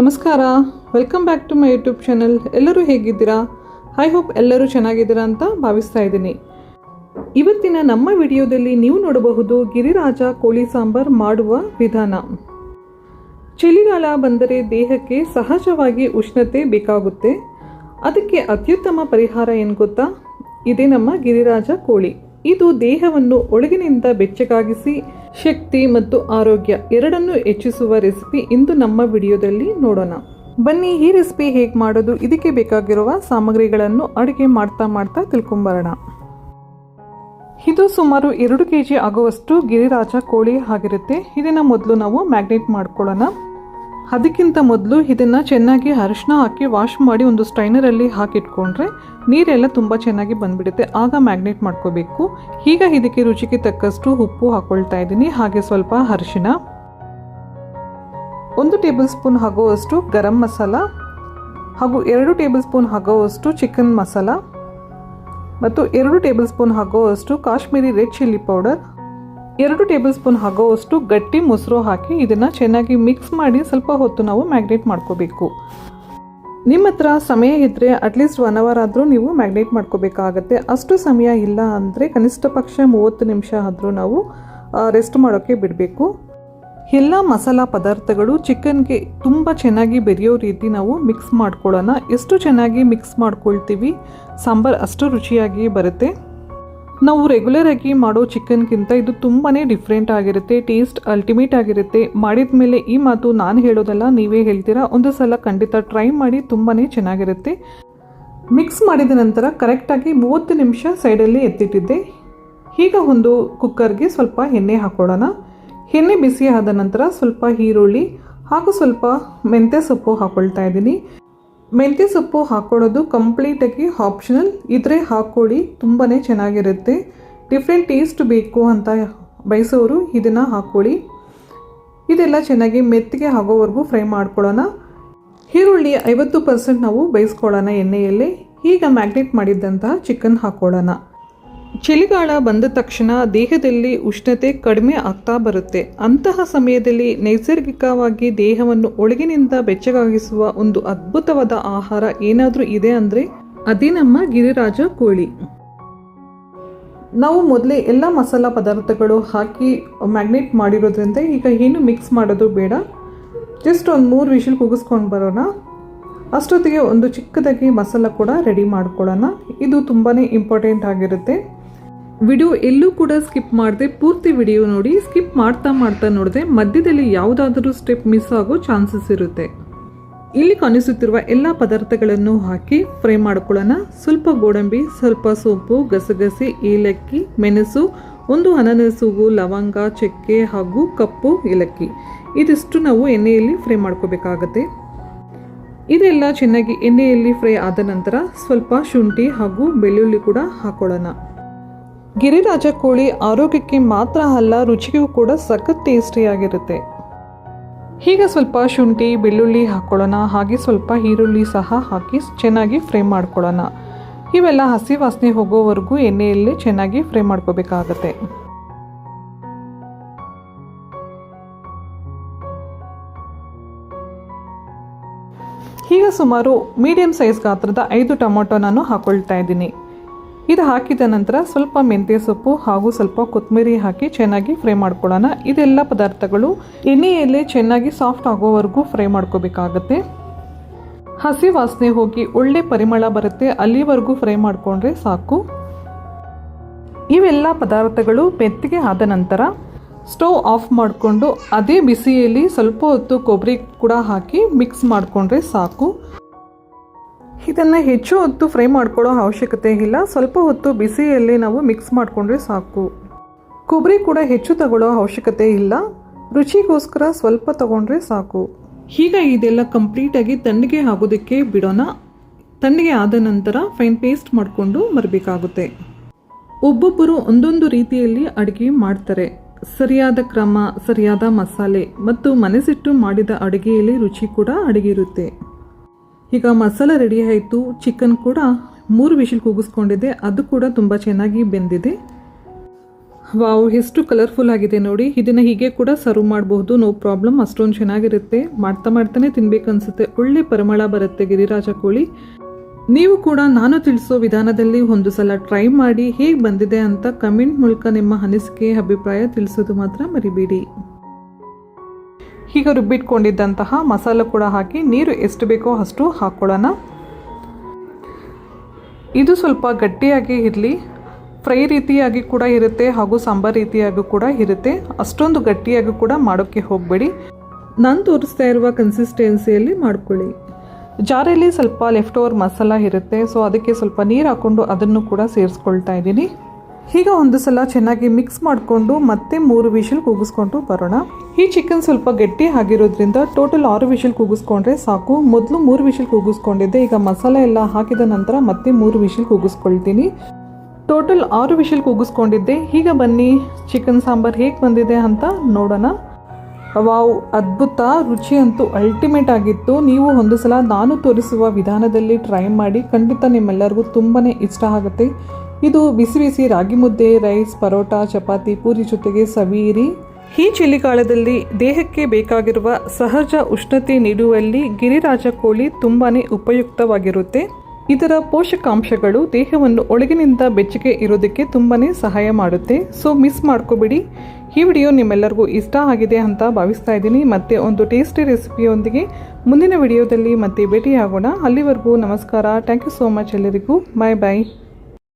ನಮಸ್ಕಾರ. Welcome back to my YouTube channel ಎಲ್ಲರೂ ಹೇಗಿದ್ದೀರಾ? ಐ ಹೋಪ್ ಎಲ್ಲರೂ ಚೆನ್ನಾಗಿದ್ದೀರಾ ಅಂತ ಭಾವಿಸ್ತಾ ಇದ್ದೀನಿ. ಇವತ್ತಿನ ನಮ್ಮ ವಿಡಿಯೋದಲ್ಲಿ ನೀವು ನೋಡಬಹುದು ಗಿರಿರಾಜ ಕೋಳಿ ಸಾಂಬಾರ್ ಮಾಡುವ ವಿಧಾನ. ಚಳಿಗಾಲ ಬಂದರೆ ದೇಹಕ್ಕೆ ಸಹಜವಾಗಿ ಉಷ್ಣತೆ ಬೇಕಾಗುತ್ತೆ. ಅದಕ್ಕೆ ಅತ್ಯುತ್ತಮ ಪರಿಹಾರ ಏನು ಗೊತ್ತಾ? ಇದೇ ನಮ್ಮ ಗಿರಿರಾಜ ಕೋಳಿ. ಇದು ದೇಹವನ್ನು ಒಳಗಿನಿಂದ ಬೆಚ್ಚಗಾಗಿಸಿ, ಶಕ್ತಿ ಮತ್ತು ಆರೋಗ್ಯ ಎರಡನ್ನೂ ಹೆಚ್ಚಿಸುವ ರೆಸಿಪಿ ಇಂದು ನಮ್ಮ ವಿಡಿಯೋದಲ್ಲಿ ನೋಡೋಣ. ಬನ್ನಿ, ಈ ರೆಸಿಪಿ ಹೇಗೆ ಮಾಡೋದು, ಇದಕ್ಕೆ ಬೇಕಾಗಿರುವ ಸಾಮಗ್ರಿಗಳನ್ನು ಅಡುಗೆ ಮಾಡ್ತಾ ಮಾಡ್ತಾ ತಿಳ್ಕೊಂಬರೋಣ. ಇದು ಸುಮಾರು ಎರಡು ಕೆ ಜಿ ಆಗುವಷ್ಟು ಗಿರಿರಾಜ ಕೋಳಿ ಆಗಿರುತ್ತೆ. ಇದನ್ನು ಮೊದಲು ನಾವು ಮ್ಯಾಗ್ನೇಟ್ ಮಾಡ್ಕೊಳ್ಳೋಣ. ಅದಕ್ಕಿಂತ ಮೊದಲು ಇದನ್ನು ಚೆನ್ನಾಗಿ ಅರಿಶಿನ ಹಾಕಿ ವಾಶ್ ಮಾಡಿ ಒಂದು ಸ್ಟೈನರಲ್ಲಿ ಹಾಕಿಟ್ಕೊಂಡ್ರೆ ನೀರೆಲ್ಲ ತುಂಬ ಚೆನ್ನಾಗಿ ಬಂದ್ಬಿಡುತ್ತೆ. ಆಗ ಮ್ಯಾಗ್ನೇಟ್ ಮಾಡ್ಕೋಬೇಕು. ಈಗ ಇದಕ್ಕೆ ರುಚಿಗೆ ತಕ್ಕಷ್ಟು ಉಪ್ಪು ಹಾಕ್ಕೊಳ್ತಾ ಇದ್ದೀನಿ. ಹಾಗೆ ಸ್ವಲ್ಪ ಅರಿಶಿನ ಒಂದು ಟೇಬಲ್ ಸ್ಪೂನ್ ಆಗುವಷ್ಟು ಗರಂ ಮಸಾಲ ಹಾಗೂ ಎರಡು ಟೇಬಲ್ ಸ್ಪೂನ್ ಆಗುವಷ್ಟು ಚಿಕನ್ ಮಸಾಲ ಮತ್ತು ಎರಡು ಟೇಬಲ್ ಸ್ಪೂನ್ ಆಗುವಷ್ಟು ಕಾಶ್ಮೀರಿ ರೆಡ್ ಚಿಲ್ಲಿ ಪೌಡರ್ ಎರಡು ಟೇಬಲ್ ಸ್ಪೂನ್ ಆಗೋವಷ್ಟು ಗಟ್ಟಿ ಮೊಸರು ಹಾಕಿ ಇದನ್ನು ಚೆನ್ನಾಗಿ ಮಿಕ್ಸ್ ಮಾಡಿ ಸ್ವಲ್ಪ ಹೊತ್ತು ನಾವು ಮ್ಯಾಗ್ನೇಟ್ ಮಾಡ್ಕೋಬೇಕು. ನಿಮ್ಮ ಹತ್ರ ಸಮಯ ಇದ್ದರೆ ಅಟ್ಲೀಸ್ಟ್ ಒನ್ ಅವರ್ ಆದರೂ ನೀವು ಮ್ಯಾಗ್ನೇಟ್ ಮಾಡ್ಕೋಬೇಕಾಗತ್ತೆ. ಅಷ್ಟು ಸಮಯ ಇಲ್ಲ ಅಂದರೆ ಕನಿಷ್ಠ ಪಕ್ಷ ಮೂವತ್ತು ನಿಮಿಷ ಆದರೂ ನಾವು ರೆಸ್ಟ್ ಮಾಡೋಕ್ಕೆ ಬಿಡಬೇಕು. ಎಲ್ಲ ಮಸಾಲ ಪದಾರ್ಥಗಳು ಚಿಕನ್ಗೆ ತುಂಬ ಚೆನ್ನಾಗಿ ಬೆರೆಯೋ ರೀತಿ ನಾವು ಮಿಕ್ಸ್ ಮಾಡ್ಕೊಳ್ಳೋಣ. ಎಷ್ಟು ಚೆನ್ನಾಗಿ ಮಿಕ್ಸ್ ಮಾಡ್ಕೊಳ್ತೀವಿ? ಸಾಂಬಾರು ಅಷ್ಟು ರುಚಿಯಾಗಿ ಬರುತ್ತೆ. ನಾವು ರೆಗ್ಯುಲರ್ ಆಗಿ ಮಾಡೋ ಚಿಕನ್ಗಿಂತ ಇದು ತುಂಬಾ ಡಿಫ್ರೆಂಟ್ ಆಗಿರುತ್ತೆ ಟೇಸ್ಟ್ ಅಲ್ಟಿಮೇಟ್ ಆಗಿರುತ್ತೆ. ಮಾಡಿದ ಮೇಲೆ ಈ ಮಾತು ನಾನು ಹೇಳೋದಲ್ಲ, ನೀವೇ ಹೇಳ್ತೀರಾ? ಒಂದು ಸಲ ಖಂಡಿತ ಟ್ರೈ ಮಾಡಿ ತುಂಬಾ ಚೆನ್ನಾಗಿರುತ್ತೆ. ಮಿಕ್ಸ್ ಮಾಡಿದ ನಂತರ ಕರೆಕ್ಟಾಗಿ ಮೂವತ್ತು ನಿಮಿಷ ಸೈಡಲ್ಲಿ ಎತ್ತಿಟ್ಟಿದ್ದೆ. ಈಗ ಒಂದು ಕುಕ್ಕರ್ಗೆ ಸ್ವಲ್ಪ ಎಣ್ಣೆ ಹಾಕೊಳ್ಳೋಣ ಎಣ್ಣೆ ಬಿಸಿ ಆದ ನಂತರ ಸ್ವಲ್ಪ ಈರುಳ್ಳಿ ಹಾಗೂ ಸ್ವಲ್ಪ ಮೆಂತ್ಯ ಸೊಪ್ಪು ಹಾಕ್ಕೊಳ್ತಾ ಇದ್ದೀನಿ. ಮೆಂತ್ಯ ಸೊಪ್ಪು ಹಾಕ್ಕೊಡೋದು ಕಂಪ್ಲೀಟಾಗಿ ಆಪ್ಷನಲ್ ಇದ್ರೆ ಹಾಕ್ಕೊಳ್ಳಿ ತುಂಬಾ ಚೆನ್ನಾಗಿರುತ್ತೆ. ಡಿಫ್ರೆಂಟ್ ಟೇಸ್ಟ್ ಬೇಕು ಅಂತ ಬಯಸೋರು ಇದನ್ನು ಹಾಕ್ಕೊಳ್ಳಿ ಇದೆಲ್ಲ ಚೆನ್ನಾಗಿ ಮೆತ್ತಿಗೆ ಆಗೋವರೆಗೂ ಫ್ರೈ ಮಾಡ್ಕೊಳ್ಳೋಣ. ಈರುಳ್ಳಿ ಐವತ್ತು ಪರ್ಸೆಂಟ್ ನಾವು ಬೇಯಿಸ್ಕೊಳ್ಳೋಣ ಎಣ್ಣೆಯಲ್ಲಿ. ಈಗ ಮ್ಯಾಗ್ನೇಟ್ ಮಾಡಿದ್ದಂತಹ ಚಿಕನ್ ಹಾಕ್ಕೊಳ್ಳೋಣ ಚಳಿಗಾಲ ಬಂದ ತಕ್ಷಣ ದೇಹದಲ್ಲಿ ಉಷ್ಣತೆ ಕಡಿಮೆ ಆಗ್ತಾ ಬರುತ್ತೆ. ಅಂತಹ ಸಮಯದಲ್ಲಿ ನೈಸರ್ಗಿಕವಾಗಿ ದೇಹವನ್ನು ಒಳಗಿನಿಂದ ಬೆಚ್ಚಗಾಗಿಸುವ ಒಂದು ಅದ್ಭುತವಾದ ಆಹಾರ ಏನಾದರೂ ಇದೆ ಅಂದರೆ? ಅದೇ ನಮ್ಮ ಗಿರಿರಾಜ ಕೋಳಿ. ನಾವು ಮೊದಲೇ ಎಲ್ಲ ಮಸಾಲ ಪದಾರ್ಥಗಳು ಹಾಕಿ ಮ್ಯಾಗ್ನೇಟ್ ಮಾಡಿರೋದ್ರಿಂದ ಈಗ ಏನು ಮಿಕ್ಸ್ ಮಾಡೋದು ಬೇಡ. ಜಸ್ಟ್ ಒಂದು ಮೂರು ವಿಷಲ್ ಕೂಗಿಸ್ಕೊಂಡು ಬರೋಣ. ಅಷ್ಟೊತ್ತಿಗೆ ಒಂದು ಚಿಕ್ಕದಾಗಿ ಮಸಾಲ ಕೂಡ ರೆಡಿ ಮಾಡ್ಕೊಳ್ಳೋಣ. ಇದು ತುಂಬಾ ಇಂಪಾರ್ಟೆಂಟ್ ಆಗಿರುತ್ತೆ. ವಿಡಿಯೋ ಎಲ್ಲೂ ಕೂಡ ಸ್ಕಿಪ್ ಮಾಡದೆ ಪೂರ್ತಿ ವಿಡಿಯೋ ನೋಡಿ ಸ್ಕಿಪ್ ಮಾಡ್ತಾ ಮಾಡ್ತಾ ನೋಡಿದೆ ಮಧ್ಯದಲ್ಲಿ ಯಾವುದಾದರೂ ಸ್ಟೆಪ್ ಮಿಸ್ ಆಗೋ ಚಾನ್ಸಸ್ ಇರುತ್ತೆ. ಇಲ್ಲಿ ಕಾಣಿಸುತ್ತಿರುವ ಎಲ್ಲ ಪದಾರ್ಥಗಳನ್ನು ಹಾಕಿ ಫ್ರೈ ಮಾಡ್ಕೊಳ್ಳೋಣ. ಸ್ವಲ್ಪ ಗೋಡಂಬಿ, ಸ್ವಲ್ಪ ಸೋಪು, ಗಸಗಸೆ, ಏಲಕ್ಕಿ, ಮೆಣಸು, ಒಂದು ಅನನಸುಗು ಲವಂಗ, ಚಕ್ಕೆ ಹಾಗೂ ಕಪ್ಪು ಏಲಕ್ಕಿ. ಇದಿಷ್ಟು ನಾವು ಎಣ್ಣೆಯಲ್ಲಿ ಫ್ರೈ ಮಾಡ್ಕೋಬೇಕಾಗತ್ತೆ. ಇದೆಲ್ಲ ಚೆನ್ನಾಗಿ ಎಣ್ಣೆಯಲ್ಲಿ ಫ್ರೈ ಆದ ನಂತರ ಸ್ವಲ್ಪ ಶುಂಠಿ ಹಾಗೂ ಬೆಳ್ಳುಳ್ಳಿ ಕೂಡ ಹಾಕೊಳ್ಳೋಣ. ಗಿರಿರಾಜ ಕೋಳಿ ಆರೋಗ್ಯಕ್ಕೆ ಮಾತ್ರ ಅಲ್ಲ, ರುಚಿಗೂ ಕೂಡ ಸಖತ್ ಟೇಸ್ಟಿಯಾಗಿರುತ್ತೆ. ಈಗ ಸ್ವಲ್ಪ ಶುಂಠಿ, ಬೆಳ್ಳುಳ್ಳಿ ಹಾಕ್ಕೊಳ್ಳೋಣ ಹಾಗೆ ಸ್ವಲ್ಪ ಈರುಳ್ಳಿ ಸಹ ಹಾಕಿ ಚೆನ್ನಾಗಿ ಫ್ರೈ ಮಾಡ್ಕೊಳ್ಳೋಣ. ಇವೆಲ್ಲ ಹಸಿ ವಾಸನೆ ಹೋಗೋವರೆಗೂ ಎಣ್ಣೆಯಲ್ಲಿ ಚೆನ್ನಾಗಿ ಫ್ರೈ ಮಾಡ್ಕೋಬೇಕಾಗತ್ತೆ. ಈಗ ಸುಮಾರು ಮೀಡಿಯಂ ಸೈಜ್ ಗಾತ್ರದ ಐದು ಟೊಮೊಟೊ ನಾನು ಹಾಕೊಳ್ತಾ ಇದ್ದೀನಿ. ಇದು ಹಾಕಿದ ನಂತರ ಸ್ವಲ್ಪ ಮೆಂತ್ಯ ಸೊಪ್ಪು ಹಾಗೂ ಸ್ವಲ್ಪ ಕೊತ್ತಂಬರಿ ಹಾಕಿ ಚೆನ್ನಾಗಿ ಫ್ರೈ ಮಾಡ್ಕೊಳ್ಳೋಣ. ಇದೆಲ್ಲ ಪದಾರ್ಥಗಳು ಎಣ್ಣೆಯಲ್ಲೇ ಚೆನ್ನಾಗಿ ಸಾಫ್ಟ್ ಆಗೋವರೆಗೂ ಫ್ರೈ ಮಾಡ್ಕೋಬೇಕಾಗತ್ತೆ. ಹಸಿ ವಾಸನೆ ಹೋಗಿ ಒಳ್ಳೆ ಪರಿಮಳ ಬರುತ್ತೆ, ಅಲ್ಲಿವರೆಗೂ ಫ್ರೈ ಮಾಡಿಕೊಂಡ್ರೆ ಸಾಕು. ಇವೆಲ್ಲ ಪದಾರ್ಥಗಳು ಮೆತ್ತಿಗೆ ಆದ ನಂತರ ಸ್ಟವ್ ಆಫ್ ಮಾಡಿಕೊಂಡು ಅದೇ ಬಿಸಿಯಲ್ಲಿ ಸ್ವಲ್ಪ ಹೊತ್ತು ಕೊಬ್ಬರಿ ಕೂಡ ಹಾಕಿ ಮಿಕ್ಸ್ ಮಾಡಿಕೊಂಡ್ರೆ ಸಾಕು. ಇದನ್ನು ಹೆಚ್ಚು ಹೊತ್ತು ಫ್ರೈ ಮಾಡ್ಕೊಳ್ಳೋ ಅವಶ್ಯಕತೆ ಇಲ್ಲ. ಸ್ವಲ್ಪ ಹೊತ್ತು ಬಿಸಿಯಲ್ಲಿ ನಾವು ಮಿಕ್ಸ್ ಮಾಡಿಕೊಂಡ್ರೆ ಸಾಕು. ಕೊಬ್ಬರಿ ಕೂಡ ಹೆಚ್ಚು ತಗೊಳ್ಳೋ ಅವಶ್ಯಕತೆ ಇಲ್ಲ. ರುಚಿಗೋಸ್ಕರ ಸ್ವಲ್ಪ ತಗೊಂಡ್ರೆ ಸಾಕು. ಈಗ ಇದೆಲ್ಲ ಕಂಪ್ಲೀಟಾಗಿ ತಣ್ಣಗೆ ಆಗೋದಕ್ಕೆ ಬಿಡೋಣ. ತಣ್ಣಗೆ ಆದ ನಂತರ ಫೈನ್ ಪೇಸ್ಟ್ ಮಾಡಿಕೊಂಡು ಬರಬೇಕಾಗುತ್ತೆ ಒಬ್ಬೊಬ್ಬರು ಒಂದೊಂದು ರೀತಿಯಲ್ಲಿ ಅಡುಗೆ ಮಾಡ್ತಾರೆ. ಸರಿಯಾದ ಕ್ರಮ, ಸರಿಯಾದ ಮಸಾಲೆ ಮತ್ತು ಮನಸ್ಸಿಟ್ಟು ಮಾಡಿದ ಅಡುಗೆಯಲ್ಲಿ ರುಚಿ ಕೂಡ ಅಡಗಿರುತ್ತೆ. ಈಗ ಮಸಾಲ ರೆಡಿ ಆಯಿತು. ಚಿಕನ್ ಕೂಡ ಮೂರು ವಿಷಲ್ ಕೂಗಿಸ್ಕೊಂಡಿದೆ. ಅದು ಕೂಡ ತುಂಬ ಚೆನ್ನಾಗಿ ಬೆಂದಿದೆ. ವಾವ್ ಎಷ್ಟು ಕಲರ್ಫುಲ್ ಆಗಿದೆ ನೋಡಿ. ಇದನ್ನು ಹೀಗೆ ಕೂಡ ಸರ್ವ್ ಮಾಡಬಹುದು. ನೋ ಪ್ರಾಬ್ಲಮ್ ಅಷ್ಟೊಂದು ಚೆನ್ನಾಗಿರುತ್ತೆ. ಮಾಡ್ತಾ ಮಾಡ್ತಾನೆ ತಿನ್ಬೇಕು ಅನಿಸುತ್ತೆ ಒಳ್ಳೆ ಪರಿಮಳ ಬರುತ್ತೆ ಗಿರಿರಾಜ ಕೋಳಿ. ನೀವು ಕೂಡ ನಾನು ತಿಳಿಸೋ ವಿಧಾನದಲ್ಲಿ ಒಂದು ಸಲ ಟ್ರೈ ಮಾಡಿ ಹೇಗೆ ಬಂದಿದೆ ಅಂತ ಕಮೆಂಟ್ ಮೂಲಕ ನಿಮ್ಮ ಅನಿಸಿಕೆ, ಅಭಿಪ್ರಾಯ ತಿಳಿಸೋದು ಮಾತ್ರ ಮರಿಬೇಡಿ. ಈಗ ರುಬ್ಬಿಟ್ಕೊಂಡಿದ್ದಂತಹ ಮಸಾಲೆ ಕೂಡ ಹಾಕಿ ನೀರು ಎಷ್ಟು ಬೇಕೋ ಅಷ್ಟು ಹಾಕ್ಕೊಳ್ಳೋಣ ಇದು ಸ್ವಲ್ಪ ಗಟ್ಟಿಯಾಗಿ ಇರಲಿ. ಫ್ರೈ ರೀತಿಯಾಗಿ ಕೂಡ ಇರುತ್ತೆ ಹಾಗೂ ಸಾಂಬಾರ್ ರೀತಿಯಾಗೂ ಕೂಡ ಇರುತ್ತೆ. ಅಷ್ಟೊಂದು ಗಟ್ಟಿಯಾಗಿ ಕೂಡ ಮಾಡೋಕ್ಕೆ ಹೋಗಬೇಡಿ. ನಾನು ತೋರಿಸ್ತಾ ಇರುವ ಕನ್ಸಿಸ್ಟೆನ್ಸಿಯಲ್ಲಿ ಮಾಡ್ಕೊಳ್ಳಿ. ಜಾರಲ್ಲಿ ಸ್ವಲ್ಪ ಲೆಫ್ಟ್ ಓವರ್ ಮಸಾಲ ಇರುತ್ತೆ. ಸೊ ಅದಕ್ಕೆ ಸ್ವಲ್ಪ ನೀರು ಹಾಕ್ಕೊಂಡು ಅದನ್ನು ಕೂಡ ಸೇರಿಸ್ಕೊಳ್ತಾ ಇದ್ದೀನಿ. ಈಗ ಒಂದು ಸಲ ಚೆನ್ನಾಗಿ ಮಿಕ್ಸ್ ಮಾಡಿಕೊಂಡು ಮತ್ತೆ ಮೂರು ವಿಷಲ್ ಕೂಗಿಸ್ಕೊಂಡು ಬರೋಣ. ಈ ಚಿಕನ್ ಸ್ವಲ್ಪ ಗಟ್ಟಿ ಆಗಿರೋದ್ರಿಂದ ಟೋಟಲ್ ಆರು ವಿಷಲ್ ಕೂಗಿಸ್ಕೊಂಡ್ರೆ ಸಾಕು. ಮೊದಲು ಮೂರು ವಿಷಲ್ ಕೂಗಿಸ್ಕೊಂಡಿದ್ದೆ, ಈಗ ಮಸಾಲೆ ಎಲ್ಲ ಹಾಕಿದ ನಂತರ ಮತ್ತೆ ಮೂರು ವಿಷಲ್ ಕೂಗಿಸ್ಕೊಳ್ತೀನಿ. ಟೋಟಲ್ ಆರು ವಿಷಲ್ ಕೂಗಿಸ್ಕೊಂಡಿದ್ದೆ. ಈಗ ಬನ್ನಿ ಚಿಕನ್ ಸಾಂಬಾರ್ ಹೇಗೆ ಬಂದಿದೆ ಅಂತ ನೋಡೋಣ. ವಾವ್, ಅದ್ಭುತ. ರುಚಿ ಅಂತೂ ಅಲ್ಟಿಮೇಟ್ ಆಗಿತ್ತು. ನೀವು ಒಂದು ಸಲ ನಾನು ತೋರಿಸುವ ವಿಧಾನದಲ್ಲಿ ಟ್ರೈ ಮಾಡಿ ಖಂಡಿತ ನಿಮ್ಮೆಲ್ಲರಿಗೂ ತುಂಬಾ ಇಷ್ಟ ಆಗುತ್ತೆ. ಇದು ಬಿಸಿ ಬಿಸಿ ರಾಗಿ ಮುದ್ದೆ, ರೈಸ್, ಪರೋಟ, ಚಪಾತಿ, ಪೂರಿ ಜೊತೆಗೆ ಸವಿಯಿರಿ ಈ ಚಳಿಗಾಲದಲ್ಲಿ ದೇಹಕ್ಕೆ ಬೇಕಾಗಿರುವ ಸಹಜ ಉಷ್ಣತೆ ನೀಡುವಲ್ಲಿ ಗಿರಿರಾಜ ಕೋಳಿ ತುಂಬಾ ಉಪಯುಕ್ತವಾಗಿರುತ್ತೆ. ಇದರ ಪೋಷಕಾಂಶಗಳು ದೇಹವನ್ನು ಒಳಗಿನಿಂದ ಬೆಚ್ಚಗೆ ಇರೋದಕ್ಕೆ ತುಂಬಾ ಸಹಾಯ ಮಾಡುತ್ತೆ. ಸೊ ಮಿಸ್ ಮಾಡ್ಕೋಬಿಡಿ. ಈ ವಿಡಿಯೋ ನಿಮ್ಮೆಲ್ಲರಿಗೂ ಇಷ್ಟ ಆಗಿದೆ ಅಂತ ಭಾವಿಸ್ತಾ ಇದ್ದೀನಿ. ಮತ್ತೆ ಒಂದು ಟೇಸ್ಟಿ ರೆಸಿಪಿಯೊಂದಿಗೆ ಮುಂದಿನ ವಿಡಿಯೋದಲ್ಲಿ ಮತ್ತೆ ಭೇಟಿಯಾಗೋಣ. ಅಲ್ಲಿವರೆಗೂ ನಮಸ್ಕಾರ. ಥ್ಯಾಂಕ್ ಯು ಸೋ ಮಚ್ ಎಲ್ಲರಿಗೂ. ಬಾಯ್ ಬಾಯ್